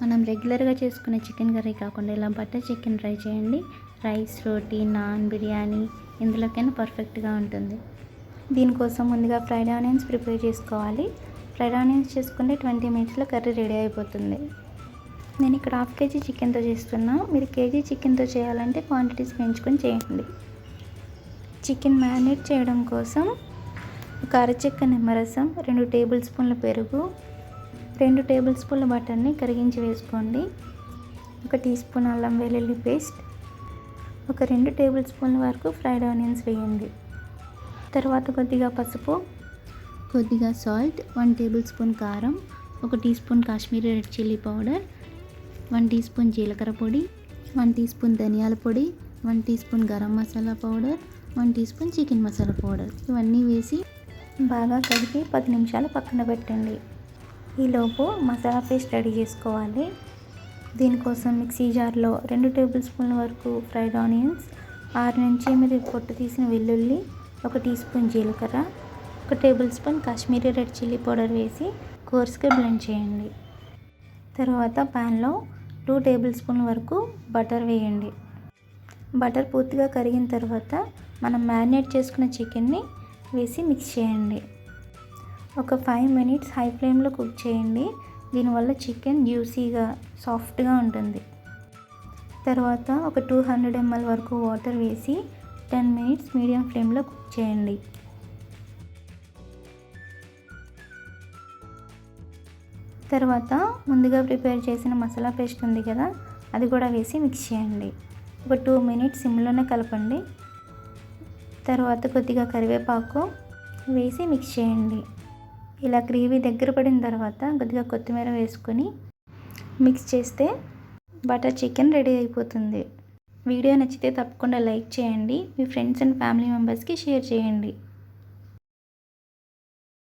మనం రెగ్యులర్గా చేసుకునే చికెన్ కర్రీ కాకుండా ఇలా బటర్ చికెన్ ట్రై చేయండి. రైస్ రోటీ నాన్ బిర్యానీ ఇందులోకైనా పర్ఫెక్ట్గా ఉంటుంది. దీనికోసం ముందుగా ఫ్రైడ్ ఆనియన్స్ ప్రిపేర్ చేసుకోవాలి. ఫ్రైడ్ ఆనియన్స్ చేసుకుంటే ట్వంటీ మినిట్స్లో కర్రీ రెడీ అయిపోతుంది. నేను ఇక్కడ హాఫ్ కేజీ చికెన్తో చేస్తున్నా. మీరు కేజీ చికెన్తో చేయాలంటే క్వాంటిటీస్ పెంచుకొని చేయండి. చికెన్ మ్యారినేట్ చేయడం కోసం ఒక అరచెక్క నిమ్మరసం రెండు టేబుల్ స్పూన్ల పెరుగు రెండు టేబుల్ స్పూన్ల బటర్ని కరిగించి వేసుకోండి. ఒక టీ స్పూన్ అల్లం వెల్లుల్లి పేస్ట్ ఒక రెండు టేబుల్ స్పూన్ల వరకు ఫ్రైడ్ ఆనియన్స్ వేయండి. తర్వాత కొద్దిగా పసుపు కొద్దిగా సాల్ట్ వన్ టేబుల్ స్పూన్ కారం ఒక teaspoon Kashmiri red chilli powder one teaspoon జీలకర్ర పొడి వన్ టీ స్పూన్ ధనియాల పొడి one teaspoon garam masala powder one teaspoon chicken masala powder. ఇవన్నీ వేసి బాగా కలిపి పది నిమిషాలు పక్కన పెట్టండి. ఈలోపు మసాలా పేస్ట్ రెడీ చేసుకోవాలి. దీనికోసం మిక్సీ జార్లో రెండు టేబుల్ స్పూన్ల వరకు ఫ్రైడ్ ఆనియన్స్ ఆరు నుంచి ఎనిమిది పొట్టు తీసిన వెల్లుల్లి ఒక టీ స్పూన్ జీలకర్ర ఒక tablespoon Kashmiri red chilli powder వేసి కోర్స్గా బ్లెండ్ చేయండి. తర్వాత ప్యాన్లో టూ టేబుల్ స్పూన్ల వరకు బటర్ వేయండి. బటర్ పూర్తిగా కరిగిన తర్వాత మనం మ్యారినేట్ చేసుకున్న చికెన్ని వేసి మిక్స్ చేయండి. ఒక ఫైవ్ మినిట్స్ హై ఫ్లేమ్లో కుక్ చేయండి. దీనివల్ల చికెన్ జ్యూసీగా సాఫ్ట్గా ఉంటుంది. తర్వాత ఒక టూ హండ్రెడ్ ఎంఎల్ వరకు వాటర్ వేసి టెన్ మినిట్స్ మీడియం ఫ్లేమ్లో కుక్ చేయండి. తర్వాత ముందుగా ప్రిపేర్ చేసిన మసాలా పేస్ట్ ఉంది కదా అది కూడా వేసి మిక్స్ చేయండి. ఒక టూ మినిట్స్ సిమ్లోనే కలపండి. తర్వాత కొద్దిగా కరివేపాకు వేసి మిక్స్ చేయండి. ఇలా గ్రేవీ దగ్గర పడిన తర్వాత కొద్దిగా కొత్తిమీర వేసుకొని మిక్స్ చేస్తే బటర్ చికెన్ రెడీ అయిపోతుంది. వీడియో నచ్చితే తప్పకుండా లైక్ చేయండి. మీ ఫ్రెండ్స్ అండ్ ఫ్యామిలీ మెంబర్స్కి షేర్ చేయండి.